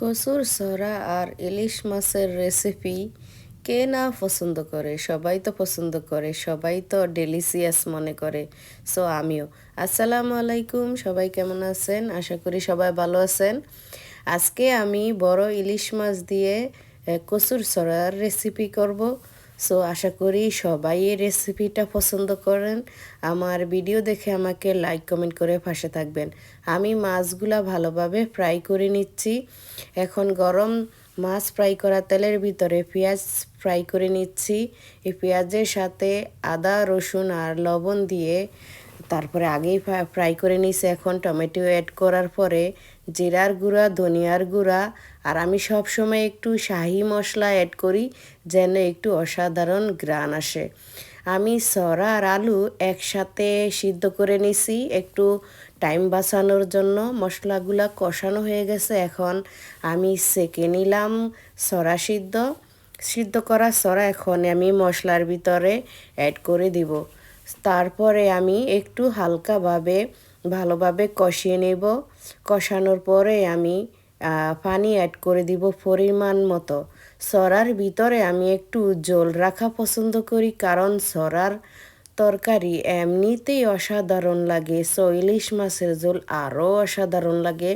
কচুর সরা আর ইলিশ মাছের রেসিপি কে না পছন্দ করে? সবাই তো পছন্দ করে, সবাই তো ডেলিসিয়াস মনে করে। সো আমিও। আসসালামু আলাইকুম, সবাই কেমন আছেন? আশা করি সবাই ভালো আছেন। আজকে আমি বড় ইলিশ মাছ দিয়ে কসুর সরার রেসিপি করব। সো আশা করি সবাই এই রেসিপিটা পছন্দ করেন। আমার ভিডিও দেখে আমাকে লাইক কমেন্ট করে পাশে থাকবেন। আমি মাছগুলা ভালোভাবে ফ্রাই করে নিচ্ছি। এখন গরম মাছ ফ্রাই করা তেলের ভিতরে পেঁয়াজ ফ্রাই করে নিচ্ছি। এই পেঁয়াজের সাথে আদা, রসুন আর লবণ দিয়ে তারপরে আগেই ফ্রাই করে নিছি এখন টমেটো অ্যাড করার পরে জিরার গুঁড়া, ধনিয়ার গুঁড়া আর আমি সব সময় একটু শাহি মশলা অ্যাড করি যেন একটু অসাধারণ গ্রান আসে। আমি সরা আর আলু একসাথে সিদ্ধ করে নিছি, একটু টাইম বাঁচানোর জন্য মশলাগুলা কষানো হয়ে গেছে এখন আমি সেকে নিলাম সরা সিদ্ধ। সিদ্ধ করা সরা এখন আমি মশলার ভিতরে অ্যাড করে দিব। তারপরে আমি একটু হালকাভাবে, ভালোভাবে কষিয়ে নেব। কষানোর পরে আমি পানি অ্যাড করে দিব পরিমাণ মতো। সরার ভিতরে আমি একটু জল রাখা পছন্দ করি কারণ সরার তরকারি এমনিতেই অসাধারণ লাগে। সো ইলিশ মাছের ঝোল আরও অসাধারণ লাগে।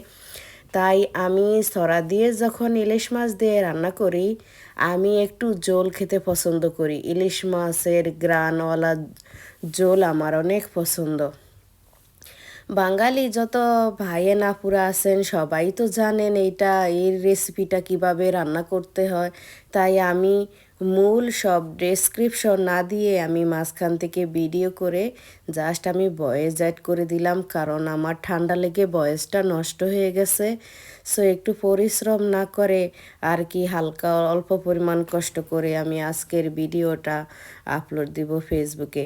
তাই আমি সরা দিয়ে যখন ইলিশ মাছ দিয়ে রান্না করি, আমি একটু জোল খেতে পছন্দ করি। ইলিশ মাছের গ্রানওয়ালা জোল আমার অনেক পছন্দ। বাঙালি যত ভাইয়ে নাপুরা আছেন, সবাই তো জানেন এইটা, এই রেসিপিটা কীভাবে রান্না করতে হয়। তাই আমি মূল সব ডেসক্রিপশন না দিয়ে আমি মাঝখান থেকে ভিডিও করে জাস্ট আমি ভয়েস অ্যাড করে দিলাম, কারণ আমার ঠান্ডা লেগে ভয়েসটা নষ্ট হয়ে গেছে। সো একটু পরিশ্রম না করে আর কি হালকা অল্প পরিমাণ কষ্ট করে আমি আজকের ভিডিওটা আপলোড দিব ফেসবুকে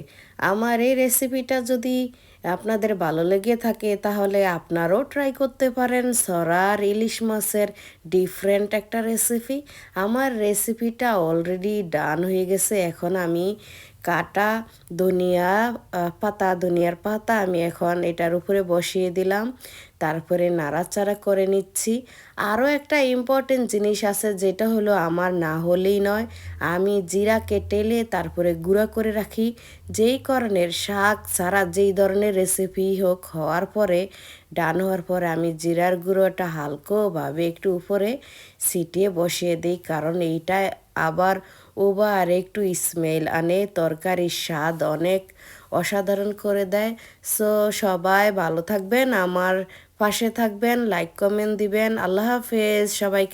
আমার এই রেসিপিটা যদি আপনাদের ভালো লেগে থাকে তাহলে আপনারও ট্রাই করতে পারেন সরার ইলিশ মাছের ডিফারেন্ট একটা রেসিপি আমার রেসিপিটা অলরেডি ডান হয়ে গেছে। এখন আমি কাটা ধনিয়া পাতা, ধনিয়ার পাতা আমি এখন এটার উপরে বসিয়ে দিলাম। তারপরে নাড়াচাড়া করে নিচ্ছি। আরও একটা ইম্পর্টেন্ট জিনিস আছে, যেটা হলো আমার না হলেই নয়, আমি জিরা কেটেলে তারপরে গুঁড়া করে রাখি। যেই কারণের শাক ছাড়া যেই ধরনের রেসিপি হোক, হওয়ার পরে, ডান হওয়ার পরে আমি জিরার গুঁড়োটা হালকোভাবে একটু উপরে সিটিয়ে বসিয়ে দিই, কারণ এইটা আবার ওবার একটু স্মেল আনে, তরকারির স্বাদ অনেক অসাধারণ করে দেয়। সো সবাই ভালো থাকবেন। আমার পাশে থাকবেন লাইক কমেন্ট দিবেন। আল্লাহ হাফেজ সবাই